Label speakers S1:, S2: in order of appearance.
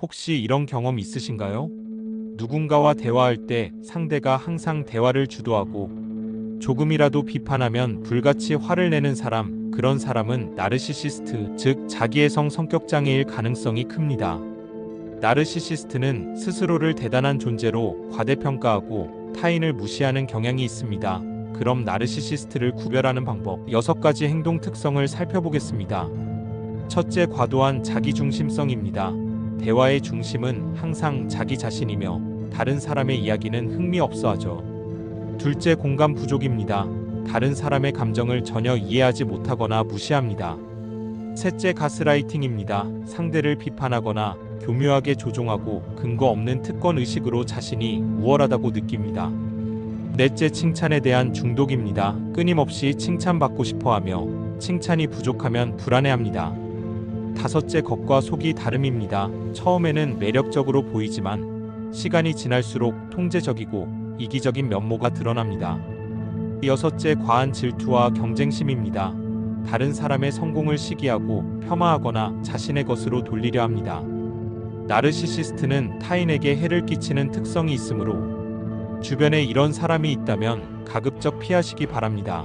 S1: 혹시 이런 경험 있으신가요? 누군가와 대화할 때 상대가 항상 대화를 주도하고 조금이라도 비판하면 불같이 화를 내는 사람, 그런 사람은 나르시시스트, 즉 자기애성 성격 장애일 가능성이 큽니다. 나르시시스트는 스스로를 대단한 존재로 과대평가하고 타인을 무시하는 경향이 있습니다. 그럼 나르시시스트를 구별하는 방법 6가지 행동 특성을 살펴보겠습니다. 첫째, 과도한 자기중심성입니다. 대화의 중심은 항상 자기 자신이며 다른 사람의 이야기는 흥미없어 하죠. 둘째, 공감 부족입니다. 다른 사람의 감정을 전혀 이해하지 못하거나 무시합니다. 셋째, 가스라이팅입니다. 상대를 비판하거나 교묘하게 조종하고 근거 없는 특권 의식으로 자신이 우월하다고 느낍니다. 넷째, 칭찬에 대한 중독입니다. 끊임없이 칭찬받고 싶어 하며 칭찬이 부족하면 불안해합니다. 다섯째, 겉과 속이 다름입니다. 처음에는 매력적으로 보이지만 시간이 지날수록 통제적이고 이기적인 면모가 드러납니다. 여섯째, 과한 질투와 경쟁심입니다. 다른 사람의 성공을 시기하고 폄하하거나 자신의 것으로 돌리려 합니다. 나르시시스트는 타인에게 해를 끼치는 특성이 있으므로 주변에 이런 사람이 있다면 가급적 피하시기 바랍니다.